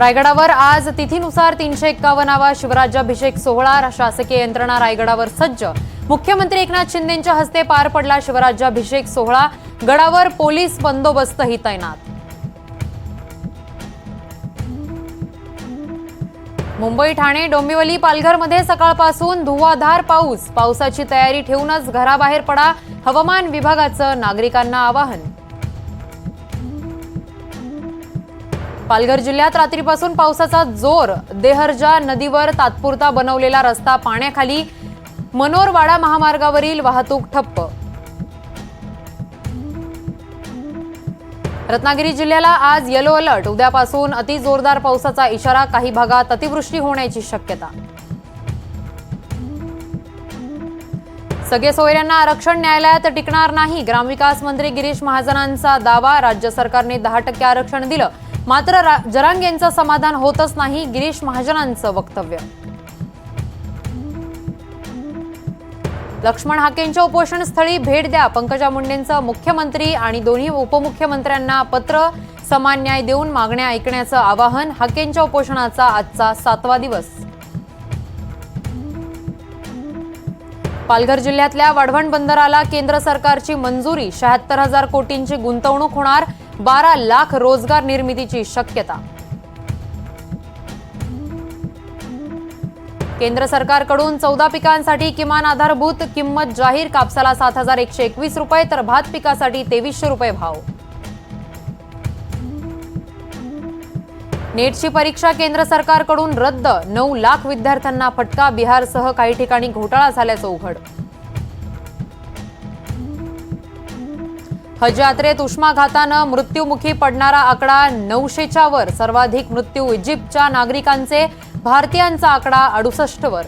रायगडावर आज तिथीनुसार तीनशे एक्कावन्नावा शिवराज्याभिषेक सोहळा. शासकीय यंत्रणा रायगडावर सज्ज. मुख्यमंत्री एकनाथ शिंदेंच्या हस्ते पार पडला शिवराज्याभिषेक सोहळा. गडावर पोलीस बंदोबस्तही तैनात. मुंबई ठाणे डोंबिवली पालघरमध्ये सकाळपासून धुवाधार पाऊस. पावसाची तयारी ठेवूनच घराबाहेर पडा. हवामान विभागाचं नागरिकांना आवाहन. पालघर जिल्ह्यात रात्रीपासून पावसाचा जोर देहरजा नदीवर तात्पुरता बनवलेला रस्ता पाण्याखाली मनोरवाडा महामार्गावरील वाहतूक ठप्प. रत्नागिरी जिल्ह्याला आज येलो अलर्ट उद्यापासून अति जोरदार पावसाचा इशारा काही भागात अतिवृष्टी होण्याची शक्यता. सगळे सोयऱ्यांना आरक्षण न्यायालयात टिकणार नाही. ग्रामविकास मंत्री गिरीश महाजनांचा दावा राज्य सरकारने दहा टक्के आरक्षण दिलं. मात्र जरांग यांचं समाधान होतच नाही गिरीश महाजनांचं वक्तव्य. लक्ष्मण हाकेंच्या उपोषणस्थळी भेट द्या. पंकजा मुंडेंचं मुख्यमंत्री आणि दोन्ही उपमुख्यमंत्र्यांना पत्र समान न्याय देऊन मागण्या ऐकण्याचं आवाहन हाकेंच्या उपोषणाचा आजचा सातवा दिवस. पालघर जिल्ह्यातल्या वाढवण बंदराला केंद्र सरकारची मंजुरी शहात्तर हजार कोटींची गुंतवणूक होणार बारा लाख रोजगार निर्मितीची शक्यता. केंद्र सरकारकडून चौदा पिकांसाठी किमान आधारभूत किंमत जाहीर कापसाला सात हजार एकशे एकवीस रुपये तर भात पिकासाठी तेवीसशे रुपये भाव. नेटची परीक्षा केंद्र सरकारकडून रद्द नऊ लाख विद्यार्थ्यांना फटका बिहारसह काही ठिकाणी घोटाळा झाल्याचं उघड. हज यात्रेत उष्माघातानं मृत्युमुखी पडणारा आकडा नऊशेच्या वर. सर्वाधिक मृत्यू इजिप्तच्या नागरिकांचे भारतीयांचा आकडा अडुसष्ट वर.